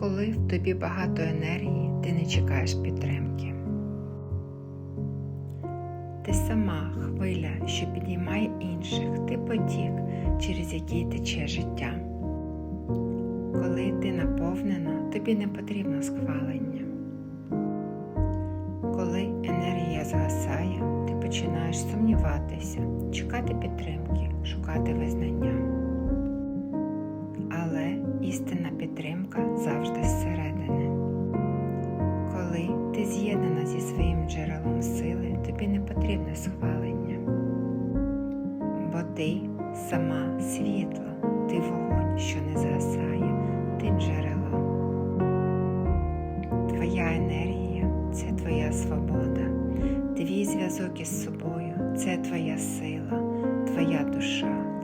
Коли в тобі багато енергії, ти не чекаєш підтримки. Ти сама хвиля, що підіймає інших, ти потік, через який тече життя. Коли ти наповнена, тобі не потрібно схвалення. Коли енергія згасає, ти починаєш сумніватися, чекати підтримки, шукати визнання. Коли ти з'єднана зі своїм джерелом сили, тобі не потрібне схвалення. Бо ти сама світло, ти вогонь, що не згасає, ти джерело. Твоя енергія це твоя свобода, твій зв'язок із собою це твоя сила, твоя душа.